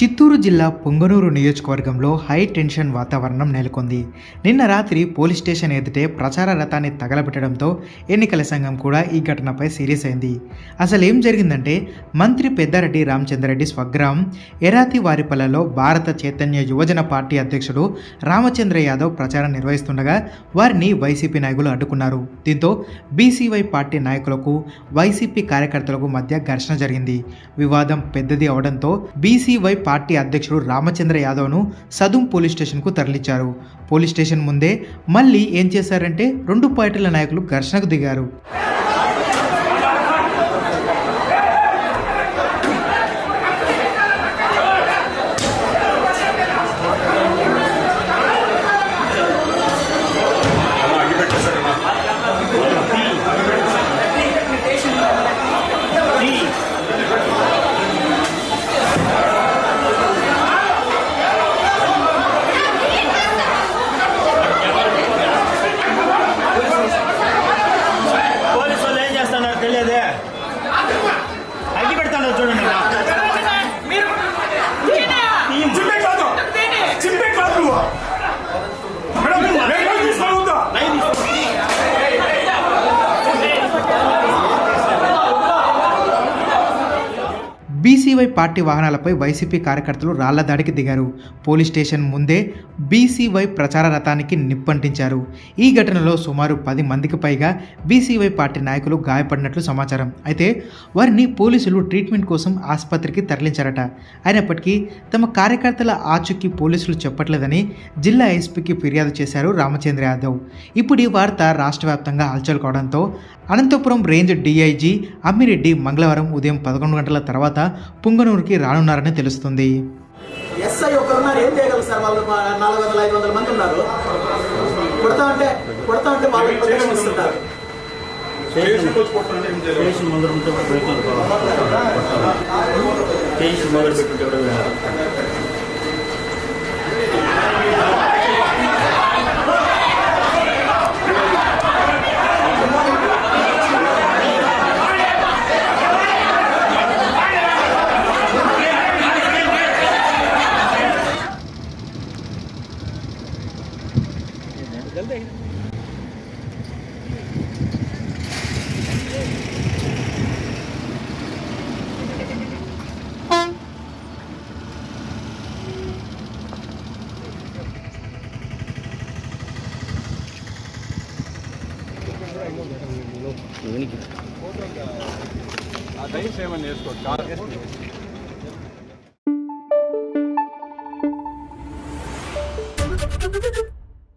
చిత్తూరు జిల్లా పొంగనూరు నియోజకవర్గంలో high tension వాతావరణం నెలకొంది. నిన్న రాత్రి పోలీస్ స్టేషన్ ఎదుటే ప్రచార రథాన్ని తగలబెట్టడంతో ఎన్నికల సంఘం కూడా ఈ ఘటనపై సీరియస్ అయింది. అసలు ఏం జరిగిందంటే మంత్రి పెద్దారెడ్డి రామచంద్రరెడ్డి స్వగ్రామం ఎరాతి వారిపల్లెలో భారత చైతన్య యువజన పార్టీ అధ్యక్షుడు రామచంద్ర యాదవ్ ప్రచారం నిర్వహిస్తుండగా వారిని వైసీపీ నాయకులు అడ్డుకున్నారు. దీంతో బీసీవై పార్టీ నాయకులకు వైసీపీ కార్యకర్తలకు మధ్య ఘర్షణ జరిగింది. వివాదం పెద్దది అవడంతో బీసీవై పార్టీ అధ్యక్షుడు రామచంద్ర యాదవ్ను సదుం పోలీస్ స్టేషన్కు తరలించారు. పోలీస్ స్టేషన్ ముందే మళ్ళీ ఏం చేశారంటే రెండు పార్టీల నాయకులు ఘర్షణకు దిగారు. అగ్గి పెడతాను చూడండి చింపే బీసీవై పార్టీ వాహనాలపై వైసీపీ కార్యకర్తలు రాళ్ళ దాడికి దిగారు. పోలీస్ స్టేషన్ ముందే బీసీవై ప్రచార రథానికి నిప్పంటించారు. ఈ ఘటనలో సుమారు పది మందికి పైగా బీసీవై పార్టీ నాయకులు గాయపడినట్లు సమాచారం. అయితే వారిని పోలీసులు ట్రీట్మెంట్ కోసం ఆసుపత్రికి తరలించారట. అయినప్పటికీ తమ కార్యకర్తల ఆచూకీ పోలీసులు చెప్పట్లేదని జిల్లా ఎస్పీకి ఫిర్యాదు చేశారు రామచంద్ర యాదవ్. ఇప్పుడు ఈ వార్త రాష్ట్ర వ్యాప్తంగా హల్చల్ కావడంతో అనంతపురం రేంజ్ డీఐజీ అమ్మిరెడ్డి మంగళవారం ఉదయం పదకొండు గంటల తర్వాత పుంగనూరుకి రానున్నారని తెలుస్తుంది. ఎస్ఐ ఒకరున్నారు ఏం చేయగలరు సార్ వాళ్ళు? నాలుగు వందల ఐదు వందల మంది ఉన్నారు. కొడతా ఉంటే కొడతా ఉంటే వాళ్ళు ప్రొటెక్షన్ ఉంటే కూడా పెడుతున్నారు. స్టేషన్ మొదలు పెట్టుంటే కూడా వినాలి. ఆ టైం సేవన్ చేసుకోండి కార్